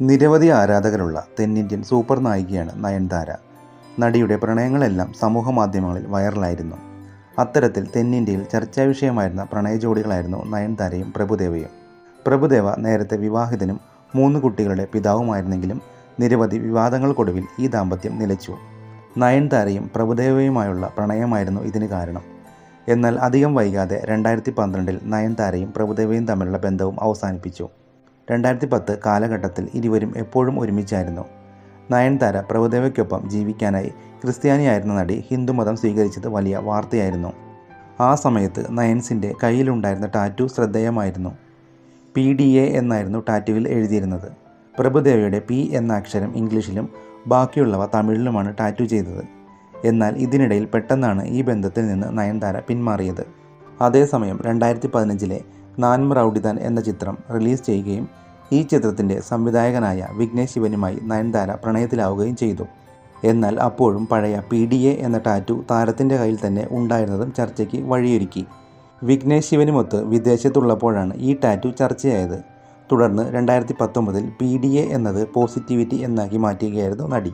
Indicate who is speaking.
Speaker 1: നിരവധി ആരാധകരുള്ള തെന്നിന്ത്യൻ സൂപ്പർ നായികയാണ് നയൻതാര. നടിയുടെ പ്രണയങ്ങളെല്ലാം സമൂഹ മാധ്യമങ്ങളിൽ വൈറലായിരുന്നു. അത്തരത്തിൽ തെന്നിന്ത്യയിൽ ചർച്ചാ വിഷയമായിരുന്ന പ്രണയ ജോഡികളായിരുന്നു നയൻതാരയും പ്രഭുദേവയും. പ്രഭുദേവ നേരത്തെ വിവാഹിതനും മൂന്ന് കുട്ടികളുടെ പിതാവുമായിരുന്നെങ്കിലും നിരവധി വിവാദങ്ങൾക്കൊടുവിൽ ഈ ദാമ്പത്യം നിലച്ചു. നയൻതാരയും പ്രഭുദേവയുമായുള്ള പ്രണയമായിരുന്നു ഇതിന് കാരണം. എന്നാൽ അധികം വൈകാതെ രണ്ടായിരത്തി പന്ത്രണ്ടിൽ നയൻതാരയും പ്രഭുദേവയും തമ്മിലുള്ള ബന്ധവും അവസാനിപ്പിച്ചു. രണ്ടായിരത്തി പത്ത് കാലഘട്ടത്തിൽ ഇരുവരും എപ്പോഴും ഒരുമിച്ചായിരുന്നു. നയൻതാര പ്രഭുദേവയ്ക്കൊപ്പം ജീവിക്കാനായി ക്രിസ്ത്യാനിയായിരുന്ന നടി ഹിന്ദുമതം സ്വീകരിച്ചത് വലിയ വാർത്തയായിരുന്നു. ആ സമയത്ത് നയൻസിന്റെ കയ്യിലുണ്ടായിരുന്ന ടാറ്റു ശ്രദ്ധേയമായിരുന്നു. പി ഡി എ എന്നായിരുന്നു ടാറ്റുവിൽ എഴുതിയിരുന്നത്. പ്രഭുദേവയുടെ പി എന്ന അക്ഷരം ഇംഗ്ലീഷിലും ബാക്കിയുള്ളവ തമിഴിലുമാണ് ടാറ്റു ചെയ്തത്. എന്നാൽ ഇതിനിടയിൽ പെട്ടെന്നാണ് ഈ ബന്ധത്തിൽ നിന്ന് നയൻതാര പിന്മാറിയത്. അതേസമയം രണ്ടായിരത്തി പതിനഞ്ചിലെ നാൻമ റൗഡിതാൻ എന്ന ചിത്രം റിലീസ് ചെയ്യുകയും ഈ ചിത്രത്തിന്റെ സംവിധായകനായ വിഘ്നേഷ് ശിവനുമായി നയൻതാര പ്രണയത്തിലാവുകയും ചെയ്തു. എന്നാൽ അപ്പോഴും പഴയ പി ഡി എ എന്ന ടാറ്റു താരത്തിന്റെ കയ്യിൽ തന്നെ ഉണ്ടായിരുന്നതും ചർച്ചയ്ക്ക് വഴിയൊരുക്കി. വിഘ്നേഷ് ശിവനുമൊത്ത് വിദേശത്തുള്ളപ്പോഴാണ് ഈ ടാറ്റു ചർച്ചയായത്. തുടർന്ന് രണ്ടായിരത്തി പത്തൊമ്പതിൽ പി ഡി എ എന്നത് പോസിറ്റിവിറ്റി എന്നാക്കി മാറ്റുകയായിരുന്നു നടി.